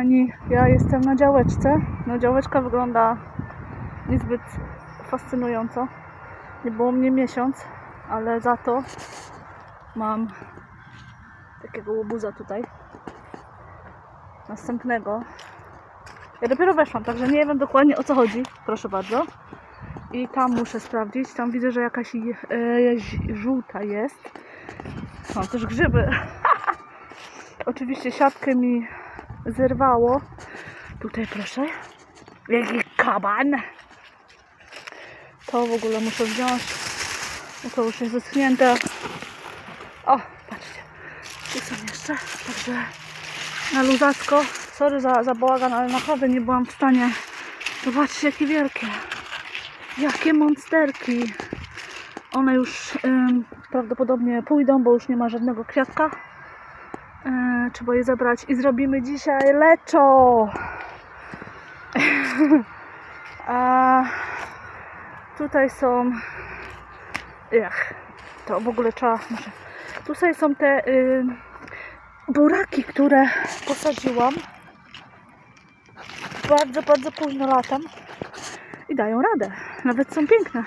kochani, ja jestem na działeczce. No działeczka wygląda niezbyt fascynująco. Nie było mnie miesiąc, ale za to mam takiego łobuza tutaj. Następnego. Ja dopiero weszłam, także nie wiem dokładnie o co chodzi. Proszę bardzo. I tam muszę sprawdzić. Tam widzę, że jakaś e, żółta jest. Są też grzyby. Oczywiście siatkę mi zerwało. Tutaj proszę. Jaki kaban. To w ogóle muszę wziąć. No to już jest zeschnięte. O, patrzcie. Tu są jeszcze. Także na luzacko. Sorry za, za bałagan, ale naprawdę nie byłam w stanie. Zobaczcie, jakie wielkie. Jakie monsterki. One już ym, prawdopodobnie pójdą, bo już nie ma żadnego kwiatka. Trzeba je zebrać i zrobimy dzisiaj leczo. A tutaj są. Jak? To w ogóle trzeba. Muszę. Tutaj są te y, buraki, które posadziłam bardzo, bardzo późno latem i dają radę. Nawet są piękne.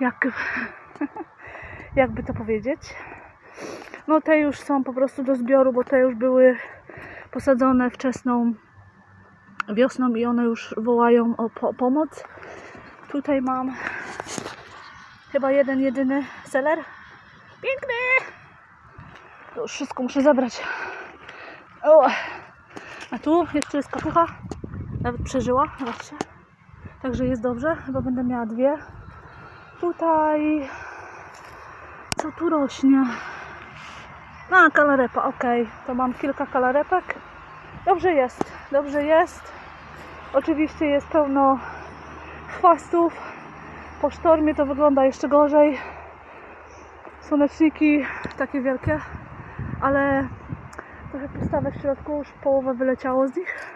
Jak, jakby to powiedzieć. No te już są po prostu do zbioru, bo te już były posadzone wczesną wiosną i one już wołają o po pomoc. Tutaj mam chyba jeden, jedyny seler. Piękny! To już wszystko muszę zebrać. O! A tu jeszcze jest kapucha. Nawet przeżyła, zobaczcie. Także jest dobrze. Chyba będę miała dwie. Tutaj... Co tu rośnie? A, kalarepa, ok. To mam kilka kalarepek. Dobrze jest, dobrze jest. Oczywiście jest pełno chwastów. Po sztormie to wygląda jeszcze gorzej. Słoneczniki takie wielkie, ale trochę postawę w środku, już połowę wyleciało z nich.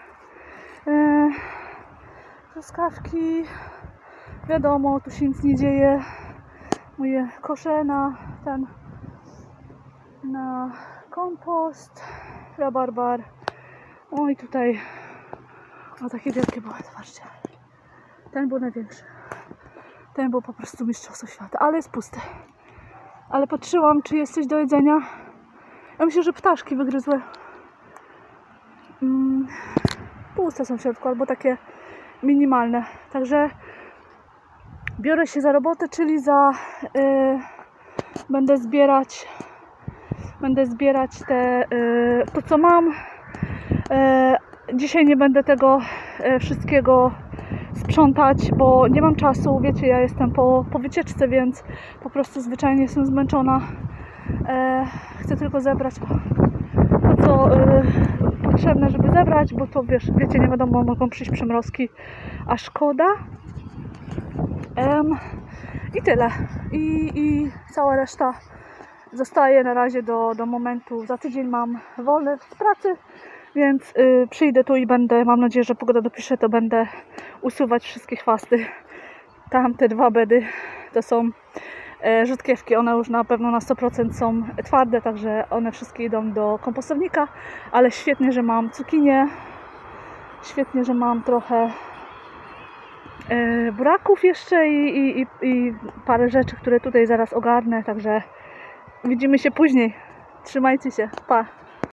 Eee, truskawki, wiadomo, tu się nic nie dzieje. Moje kosze na ten na kompost, rabarbar. O i tutaj o takie wielkie były, zobaczcie. Ten był największy. Ten był po prostu mistrzostwo świata, ale jest pusty. Ale patrzyłam, czy jest coś do jedzenia. Ja myślę, że ptaszki wygryzły. Mm, puste są w środku, albo takie minimalne. Także biorę się za robotę, czyli za... y, będę zbierać będę zbierać te, y, to co mam. E, Dzisiaj nie będę tego e, wszystkiego sprzątać, bo nie mam czasu. Wiecie, ja jestem po, po wycieczce, więc po prostu zwyczajnie jestem zmęczona. E, Chcę tylko zebrać to, co potrzebne, żeby zebrać, bo to wiesz, wiecie, nie wiadomo, mogą przyjść przymrozki, a szkoda. I tyle. I, I cała reszta zostaje na razie do, do momentu. Za tydzień mam wolny z pracy, więc y, przyjdę tu i będę, mam nadzieję, że pogoda dopisze, to będę usuwać wszystkie chwasty. Tam te dwa bedy to są e, rzutkiewki, one już na pewno na 100% są twarde, także one wszystkie idą do kompostownika, ale świetnie, że mam cukinię, świetnie, że mam trochę e, buraków jeszcze i, i, i, i parę rzeczy, które tutaj zaraz ogarnę, także widzimy się później. Trzymajcie się, pa!